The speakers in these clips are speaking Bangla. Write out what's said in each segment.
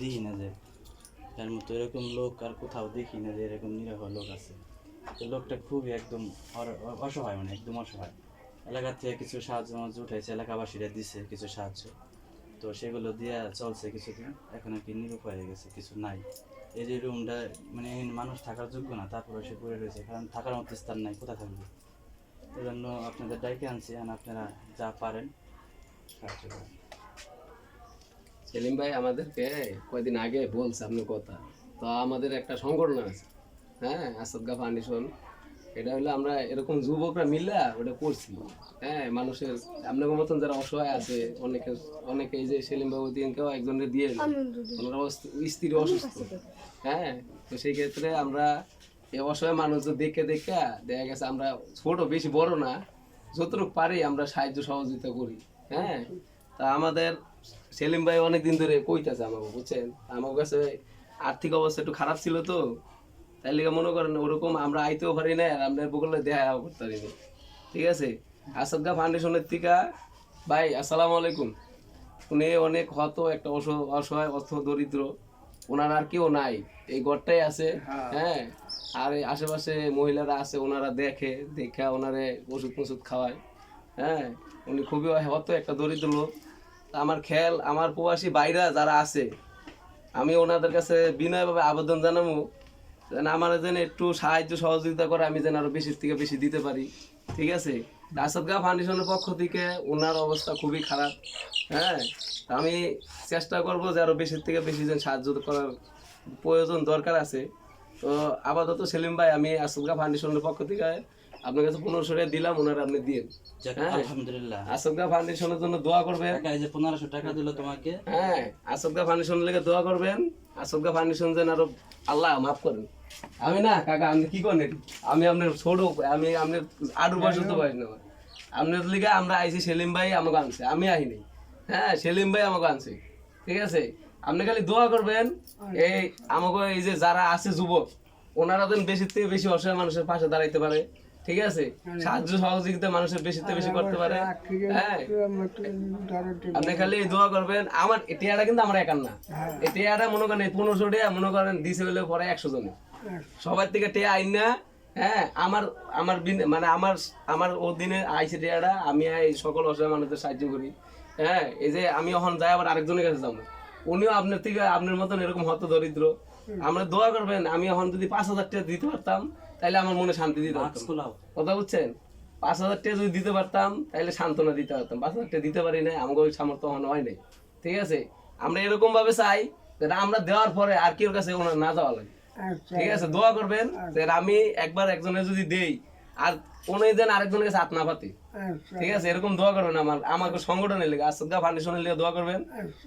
দেখি না যে, তার মতো এরকম লোক আর কোথাও দেখি না যে এরকম নিরহ লোক আছে। লোকটা খুবই একদম অসহায় মানে একদম অসহায়। এলাকা থেকে কিছু সাহায্য মাহায্য উঠাইছে, এলাকাবাসীরা দিছে কিছু সাহায্য। তো সেগুলো দিয়ে চলছে কিছুদিন, এখন আর কি নিরুপায় হয়ে গেছে, কিছু নাই। এই যে রুমটা মানে মানুষ থাকার যোগ্য না, তারপরে সে পড়ে রয়েছে, কারণ থাকার মতো স্থান নাই, কোথায় থাকবে? এই জন্য আপনাদের ডাইকে আনছি, আর আপনারা যা পারেন, সাহায্য করেন। সেলিম ভাই আমাদেরকে কয়দিন আগে বলছে আপনার কথা। তো আমাদের একটা সংগঠন আছে হ্যাঁ আসাদগা ফাউন্ডেশন। এটা হলো আমরা এরকম যুবকরা মিলে ওটা করছি। হ্যাঁ মানুষের আপনার মতন যারা অসহায় আছে অনেকে অনেকে এই যে সেলিম বাবু দিনকেও একজনের দিয়ে ওনারা স্ত্রী অসুস্থ। হ্যাঁ তো সেই ক্ষেত্রে আমরা এই অসহায় মানুষ দেখে দেখে দেখা গেছে আমরা ছোট বেশি বড় না যতটুকু পারি আমরা সাহায্য সহযোগিতা করি। হ্যাঁ তা আমাদের সেলিম ভাই অনেকদিন ধরে কইতাছে আমাকে বুঝছেন? আমার কাছে আর্থিক অবস্থা একটু খারাপ ছিল তো তাই লিগে মনে করেন ওরকম আমরা আইতেও পারি না আর আপনার বগলে দেখা করতে পারি না। ঠিক আছে? আসাদগা ফাউন্ডেশনের থেকে ভাই আসসালামু আলাইকুম। উনি অনেক হত একটা অস- অসহায় অর্থ দরিদ্র। ওনার আর কেউ নাই। এই ঘরটাই আছে হ্যাঁ। আর এই আশেপাশে মহিলারা আছে ওনারা দেখে দেখে ওনারে ওষুধ মষুধ খাওয়ায় হ্যাঁ? উনি খুবই হত একটা দরিদ্র লোক। আমার খেয়াল, আমার প্রবাসী বাইরা যারা আছে, আমি ওনাদের কাছে বিনয়ভাবে আবেদন জানাব, যেন আমার যেন একটু সাহায্য সহযোগিতা করে, আমি যেন আরও বেশি থেকে বেশি দিতে পারি। ঠিক আছে? আসাদগা ফাউন্ডেশনের পক্ষ থেকে ওনার অবস্থা খুবই খারাপ হ্যাঁ? আমি চেষ্টা করব যে আরও বেশি থেকে বেশি যেন সাহায্য করার প্রয়োজন দরকার আছে। তো আপাতত সেলিম ভাই, আমি আসাদগা ফাউন্ডেশনের পক্ষ থেকে আপনার কাছে পনেরোশো টাকা দিলাম ওনারা আপনি দিন যাক, হ্যাঁ। আলহামদুলিল্লাহ। আসাদগা ফাউন্ডেশনের জন্য দোয়া করবেন। এই যে পনেরোশো টাকা দিল তোমাকে। হ্যাঁ আসাদগা ফাউন্ডেশন লেগে দোয়া করবেন। আসাদগা ফাউন্ডেশন যেন আরও আল্লাহ মাফ করেন। আমি না কাকা আপনি কি করেন? আমি আপনার ছোট আমি আপনার আটু বছর তো বয়স না। আপনার লিগে আমরা আইছি সেলিম ভাই আমাকে আনছে। আমি আহি নাই হ্যাঁ সেলিম ভাই আমাকে আনছে। ঠিক আছে? আপনি খালি দোয়া করবেন। এই আমাকে এই যে যারা আছে যুবক ওনারা যেন বেশি থেকে বেশি অসহায় মানুষের পাশে দাঁড়াইতে পারে। ঠিক আছে? সাহায্য সহযোগিতা মানুষের বেশি থেকে বেশি করতে পারে। হ্যাঁ। আপনি খালি দোয়া করবেন। আমার এই টিয়াটা কিন্তু আমার একার না। এই টিয়াটা মনে করেন পনেরোশো টিয়া মনে করেন দিছে হলে পরে একশো জনে সবার থেকে টিয়া আইন না। হ্যাঁ আমার আমার মানে আমার আমার ও দিনে আইসে টিয়াটা আমি এই সকল অসহায় মানুষদের সাহায্য করি। হ্যাঁ এই যে আমি এখন যাই আবার আরেকজনের কাছে যাব। উনিও আপনার থেকে আপনার মতন এরকম হত দরিদ্র আমরা দোয়া করবেন আমি এখন যদি পাঁচ হাজার টাকা দিতে পারতাম তাহলে আমার মনে শান্তি দিতে পারতাম। কথা বুঝছেন? পাঁচ হাজার টাকা যদি দিতে পারতাম তাহলে সান্ত্বনা দিতে পারতাম। পাঁচ হাজার টাকা দিতে পারি না আমাকে ওই সামর্থ্য এখন হয় নাই। ঠিক আছে? আমরা এরকম ভাবে চাই যেটা আমরা দেওয়ার পরে আর কেউ কাছে ওনার না যাওয়া লাগে। ঠিক আছে? দোয়া করবেন যে আমি একবার একজনের যদি দেই আর কোনো যেন আরেকজনের কাছে হাত না পাতে ঠিক আছে? এরকম দোয়া করবেন আমার আমাকে সংগঠনের লেগে আসাদগা ফাউন্ডেশনের লেগে দোয়া করবেন।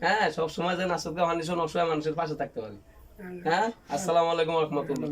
হ্যাঁ সব সময় যেন আসাদগা ফাউন্ডেশন অসহায় মানুষের পাশে থাকতে পারি। হ্যাঁ? আসসালামু আলাইকুম রহমতুল্লাহ।